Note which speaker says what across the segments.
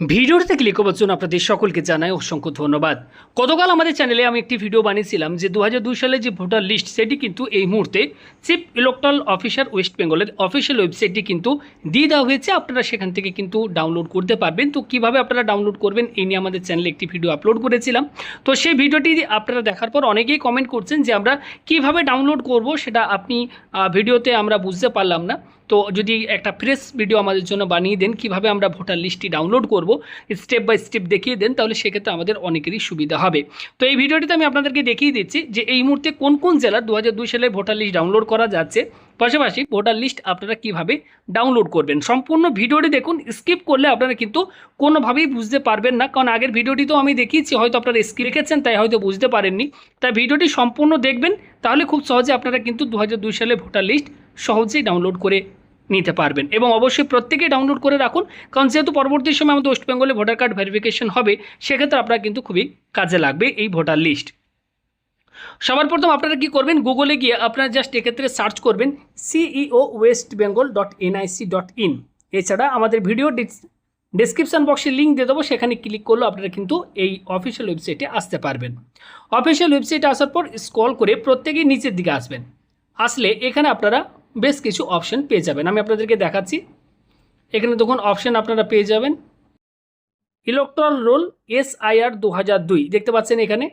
Speaker 1: ভিডিওতে ক্লিক করার জন্য আপনাদের সকলকে জানাই অসংখ্য ধন্যবাদ। গতকাল আমাদের চ্যানেলে আমি একটি ভিডিও বানিয়েছিলাম যে দু সালে যে ভোটার লিস্ট সেটি কিন্তু এই মুহূর্তে চিফ ইলেকট্রাল অফিসার ওয়েস্ট বেঙ্গলের অফিসিয়াল ওয়েবসাইটটি কিন্তু দিয়ে দেওয়া হয়েছে। আপনারা সেখান থেকে কিন্তু ডাউনলোড করতে পারবেন। তো কীভাবে আপনারা ডাউনলোড করবেন এই নিয়ে আমাদের চ্যানেলে একটি ভিডিও আপলোড করেছিলাম। তো সেই ভিডিওটি আপনারা দেখার পর অনেকেই কমেন্ট করছেন যে আমরা কীভাবে ডাউনলোড করব সেটা আপনি ভিডিওতে আমরা বুঝতে পারলাম না। তো যদি একটা ফ্রেশ ভিডিও আমাদের জন্য বানিয়ে দেন, কীভাবে আমরা ভোটার লিস্টটি ডাউনলোড করব স্টেপ বাই স্টেপ দেখিয়ে দেন, তাহলে সেক্ষেত্রে আমাদের অনেকেরই সুবিধা হবে। তো এই ভিডিওটিতে আমি আপনাদেরকে দেখিয়ে দিচ্ছি যে এই মুহূর্তে কোন কোন জেলার দু হাজার দুই সালে ভোটার লিস্ট ডাউনলোড করা যাচ্ছে। পাশাপাশি ভোটার লিস্ট আপনারা কীভাবে ডাউনলোড করবেন। সম্পূর্ণ ভিডিওটি দেখুন স্কিপ করলে আপনারা কিন্তু কোনোভাবেই বুঝতে পারবেন না। কারণ আগের ভিডিওটি তো আমি দেখিয়েছি, হয়তো আপনারা স্কিপ রেখেছেন তাই হয়তো বুঝতে পারেননি। তাই ভিডিওটি সম্পূর্ণ দেখবেন, তাহলে খুব সহজে আপনারা কিন্তু দু হাজার দুই সালে ভোটার লিস্ট সহজেই ডাউনলোড করে নিতে পারবেন। এবং অবশ্যই প্রত্যেকেই ডাউনলোড করে রাখুন, কারণ যেহেতু পরবর্তী সময় আমাদের ওয়েস্ট বেঙ্গলে ভোটার কার্ড ভেরিফিকেশন হবে, সেক্ষেত্রে আপনার কিন্তু খুবই কাজে লাগবে এই ভোটার লিস্ট সবার প্রথম আপনারা কি করবেন? গুগলে গিয়ে আপনারা জাস্ট এক্ষেত্রে সার্চ করবেন CEO West Bengal dot NIC dot in এছাড়া আমাদের ভিডিও ডিসক্রিপশান বক্সে লিঙ্ক দিয়ে দেবো, সেখানে ক্লিক করলে আপনারা কিন্তু এই অফিসিয়াল ওয়েবসাইটে আসতে পারবেন। অফিসিয়াল ওয়েবসাইটে আসার পর স্ক্রল করে প্রত্যেকেই নিচের দিকে আসবেন। আসলে এখানে আপনারা বেশ কিছু অপশন পেয়ে যাবেন। আমি আপনাদেরকে দেখাচ্ছি। এখানে দেখুন অপশন আপনারা পেয়ে যাবেন। ইলেকট্রাল রোল এস আইআর দু হাজার দুই, দেখতে পাচ্ছেন এখানে?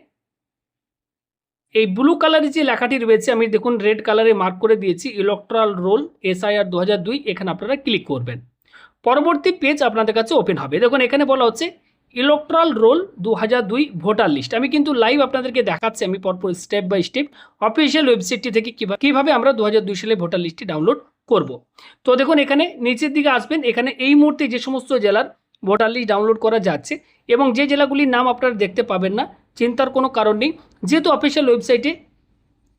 Speaker 1: এই ব্লু কালারের যে লেখাটি রয়েছে, আমি দেখুন রেড কালারে মার্ক করে দিয়েছি। ইলেকট্রাল রোল এসআইআর দু হাজার দুই, এখানে আপনারা ক্লিক করবেন। পরবর্তী পেজ আপনাদের কাছে ওপেন হবে। দেখুন, এখানে বলা হচ্ছে ইলেকট্রাল রোল দু দুই ভোটার লিস্ট আমি কিন্তু লাইভ আপনাদেরকে দেখাচ্ছি, আমি পরপর স্টেপ বাই স্টেপ অফিসিয়াল ওয়েবসাইটটি থেকে কীভাবে আমরা দু দুই সালে ভোটার লিস্টটি ডাউনলোড করব। তো দেখুন, এখানে নিচের দিকে আসবেন, এখানে এই মুহূর্তে যে সমস্ত জেলার ভোটার লিস্ট ডাউনলোড করা যাচ্ছে এবং যে জেলাগুলির নাম আপনারা দেখতে পাবেন না, চিন্তার কোনো কারণ নেই। যেহেতু অফিসিয়াল ওয়েবসাইটে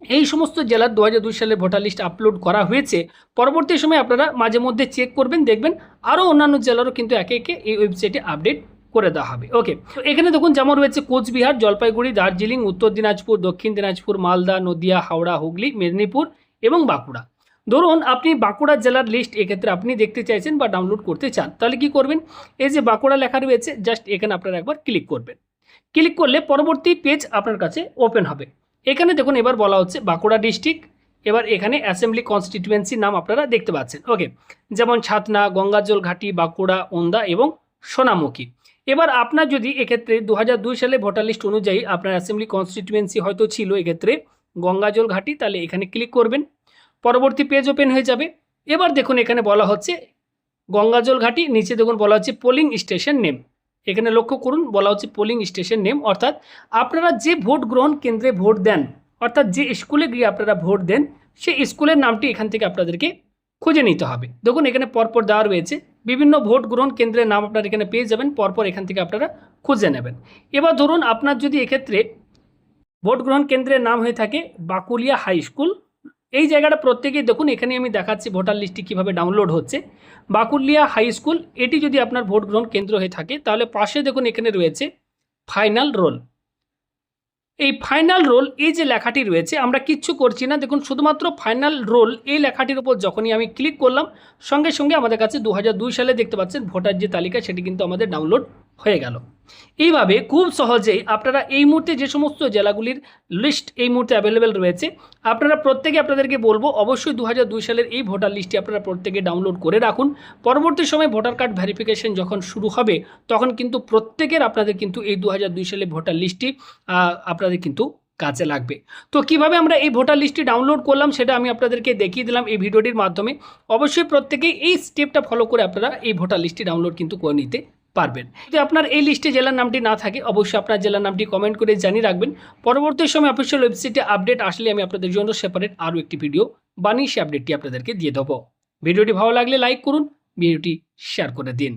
Speaker 1: এই সমস্ত জেলার দু হাজার দুই সালের ভোটার লিস্ট আপলোড করা হয়েছে, পরবর্তী সময় আপনারা মাঝে মধ্যে চেক করবেন, দেখবেন আরও অন্যান্য জেলারও কিন্তু একে একে এই ওয়েবসাইটে আপডেট করে দেওয়া হবে। ওকে এখানে দেখুন যেমন রয়েছে কোচবিহার, জলপাইগুড়ি, দার্জিলিং, উত্তর দিনাজপুর, দক্ষিণ দিনাজপুর, মালদা, নদিয়া, হাওড়া, হুগলি, মেদিনীপুর এবং বাঁকুড়া। ধরুন আপনি বাঁকুড়া জেলার লিস্ট এক্ষেত্রে আপনি দেখতে চাইছেন বা ডাউনলোড করতে চান, তাহলে কি করবেন? এই যে বাঁকুড়া লেখা রয়েছে জাস্ট এখানে আপনারা একবার ক্লিক করবেন। ক্লিক করলে পরবর্তী পেজ আপনার কাছে ওপেন হবে। এখানে দেখুন এবার বলা হচ্ছে বাঁকুড়া ডিস্ট্রিক্ট এবার এখানে অ্যাসেম্বলি কনস্টিটিউয়েন্সি নাম আপনারা দেখতে পাচ্ছেন। ওকে যেমন ছাতনা, গঙ্গাজল ঘাটি, বাঁকুড়া, ওন্দা এবং সোনামুখী। এবার আপনার যদি এক্ষেত্রে দু সালে ভোটার লিস্ট অনুযায়ী আপনার অ্যাসেম্বলি কনস্টিটিউয়েন্সি হয়তো ছিল এক্ষেত্রে গঙ্গাজল ঘাটি, তাহলে এখানে ক্লিক করবেন। পরবর্তী পেজ ওপেন হয়ে যাবে। এবার দেখুন এখানে বলা হচ্ছে গঙ্গাজল ঘাটি, নিচে দেখুন বলা হচ্ছে পোলিং স্টেশন নেম এখানে লক্ষ্য করুন, বলা হচ্ছে পোলিং স্টেশন নেম অর্থাৎ আপনারা যে ভোট গ্রহণ কেন্দ্রে ভোট দেন, অর্থাৎ যে স্কুলে গিয়ে আপনারা ভোট দেন, সেই স্কুলের নামটি এখান থেকে আপনাদেরকে খুঁজে নিতে হবে। দেখুন, এখানে পরপর দেওয়া রয়েছে। বিভিন্ন ভোট গ্রহণ কেন্দ্রের নাম আপনারা এখানে পেয়ে যাবেন। পরপর এখান থেকে আপনারা খুঁজে নেবেন। এবার ধরুন, আপনার যদি এক্ষেত্রে ভোট গ্রহণ কেন্দ্রের নাম হয়ে থাকে বাকুলিয়া হাই স্কুল। এই জায়গাটা প্রত্যেকেই দেখুন এখানে আমি দেখাচ্ছি ভোটার লিস্টটি কীভাবে ডাউনলোড হচ্ছে। বাকুলিয়া হাই স্কুল, এটি যদি আপনার ভোট গ্রহণ কেন্দ্র হয়ে থাকে, তাহলে পাশে দেখুন, এখানে রয়েছে ফাইনাল রোল। এই ফাইনাল রোল এই যে লেখাটি রয়েছে, আমরা কিচ্ছু করছি না। দেখুন, শুধুমাত্র ফাইনাল রোল এই লেখাটির উপর যখনই আমি ক্লিক করলাম, সঙ্গে সঙ্গে আমাদের কাছে দু হাজার দুই সালে দেখতে পাচ্ছেন, ভোটার যে তালিকা, সেটি কিন্তু আমাদের ডাউনলোড হয়ে গেল। এইভাবে খুব সহজেই আপনারা এই মুহূর্তে যে সমস্ত জেলাগুলির লিস্ট এই মুহূর্তে অ্যাভেলেবেল রয়েছে, আপনারা প্রত্যেকে আপনাদেরকে বলব অবশ্যই দু হাজার দুই সালের এই ভোটার লিস্টটি আপনারা প্রত্যেকে ডাউনলোড করে রাখুন। পরবর্তী সময় ভোটার কার্ড ভেরিফিকেশন যখন শুরু হবে, তখন কিন্তু প্রত্যেকের আপনাদের কিন্তু এই দু সালে ভোটার লিস্টটি আপনাদের কিন্তু কাজে লাগবে। তো কীভাবে আমরা এই ভোটার লিস্টটি ডাউনলোড করলাম সেটা আমি আপনাদেরকে দেখিয়ে দিলাম এই ভিডিওটির মাধ্যমে। অবশ্যই প্রত্যেকেই এই স্টেপটা ফলো করে আপনারা এই ভোটার লিস্টটি ডাউনলোড কিন্তু করে নিতে পারবেন। যদি আপনার এই লিস্টে জেলার নামটি না থাকে, অবশ্যই আপনার জেলার নামটি কমেন্ট করে জানিয়ে রাখবেন। পরবর্তী সময় অফিসিয়াল ওয়েবসাইটে আপডেট আসলে আমি আপনাদের জন্য সেপারেট আরও একটি ভিডিও বানিয়ে সে আপডেটটি আপনাদেরকে দিয়ে দেবো। ভিডিওটি ভালো লাগলে লাইক করুন, ভিডিওটি শেয়ার করে দিন।